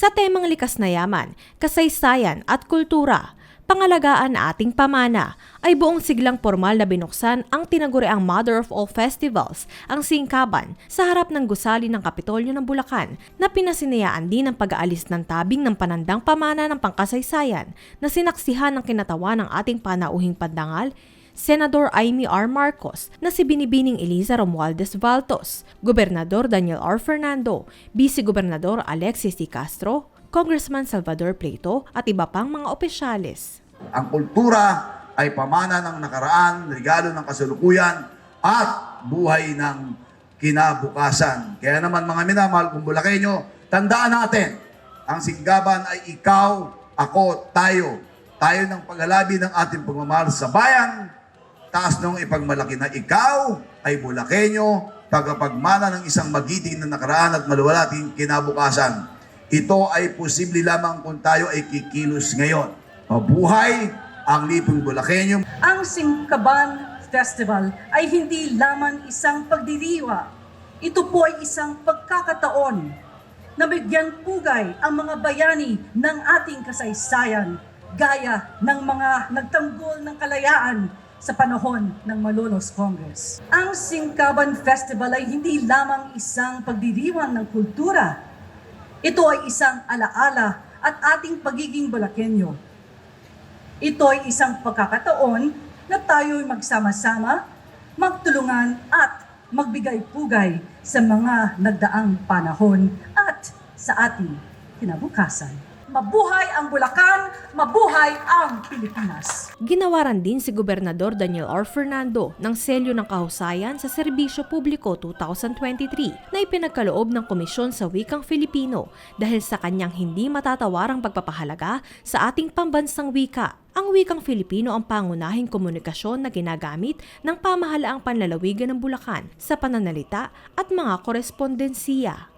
Sa temang likas na yaman, kasaysayan at kultura, pangalagaan na ating pamana, ay buong siglang formal na binuksan ang tinaguriang Mother of All Festivals, ang Singkaban, sa harap ng gusali ng Kapitolyo ng Bulacan na pinasinayaan din ang pag-aalis ng tabing ng panandang pamana ng pangkasaysayan na sinaksihan ng kinatawa ng ating panauhing pandangal Senador Amy R. Marcos na si Binibining Eliza Romualdez Valtos, Gobernador Daniel R. Fernando, Vice Gobernador Alexis D. Castro, Congressman Salvador Plato at iba pang mga opisyales. Ang kultura ay pamana ng nakaraan, regalo ng kasalukuyan, at buhay ng kinabukasan. Kaya naman mga minamahal kong Bulakenyo, tandaan natin, ang singgaban ay ikaw, ako, tayo. Tayo ng paghalabi ng ating pagmamahal sa bayan, taas nung ipagmalaki na ikaw ay Bulakenyo, tagapagmana ng isang magiting na nakaraan at maluwalating kinabukasan. Ito ay posible lamang kung tayo ay kikilos ngayon. Mabuhay ang Lipong Bulakenyo. Ang Singkaban Festival ay hindi lamang isang pagdiriwa. Ito po ay isang pagkakataon na bigyan pugay ang mga bayani ng ating kasaysayan gaya ng mga nagtanggol ng kalayaan sa panahon ng Malolos Congress. Ang Singkaban Festival ay hindi lamang isang pagdiriwang ng kultura. Ito ay isang alaala at ating pagiging Bulakenyo. Ito ay isang pagkakataon na tayo'y magsama-sama, magtulungan at magbigay-pugay sa mga nagdaang panahon at sa ating kinabukasan. Mabuhay ang Bulacan, mabuhay ang Pilipinas. Ginawaran din si Gobernador Daniel R. Fernando ng selyo ng kahusayan sa Serbisyo Publiko 2023 na ipinagkaloob ng Komisyon sa Wikang Filipino dahil sa kanyang hindi matatawarang pagpapahalaga sa ating pambansang wika. Ang wikang Filipino ang pangunahing komunikasyon na ginagamit ng pamahalaang panlalawigan ng Bulacan sa pananalita at mga korespondensiya.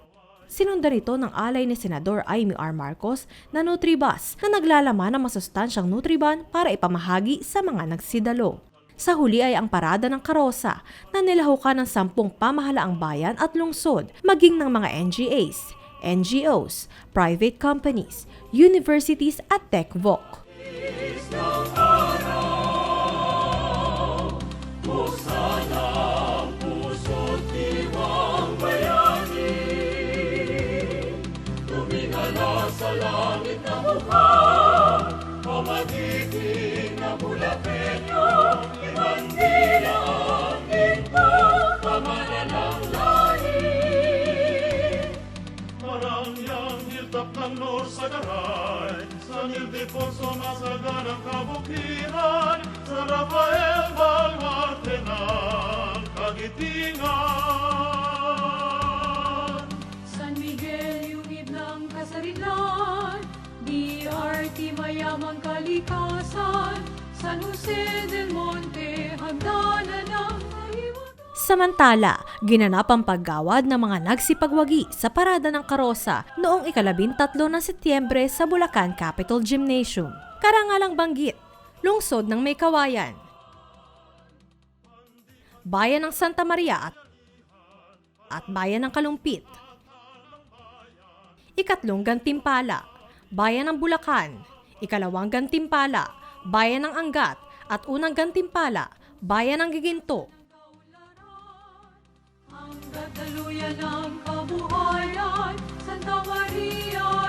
Sinundan ito ng alay ni Senador Amy R. Marcos na Nutribus na naglalaman ng masustansyang Nutriban para ipamahagi sa mga nagsidalo. Sa huli ay ang parada ng karosa na nilahukan ng sampung pamahalaang bayan at lungsod, maging ng mga NGAs, NGOs, private companies, universities at TechVoc. Nor sa Garay, San Ildefonso masaganang kabukiran, sa Rafael Baluarte ng Kagitingan. San Miguel, yungib ng kasarilan, DRT mayamang kalikasan, San Jose del Monte, hagdanan. Samantala, ginanap ang paggawad ng mga nagsipagwagi sa parada ng karosa noong ikalabintatlo ng Setyembre sa Bulacan Capitol Gymnasium. Karangalang banggit, lungsod ng may kawayan. Bayan ng Santa Maria at, at bayan ng Kalumpit. Ikatlong gantimpala, bayan ng Bulacan. Ikalawang gantimpala, bayan ng Angat. At unang gantimpala, bayan ng Giginto. At daluyan kabuhayan, Santa Maria,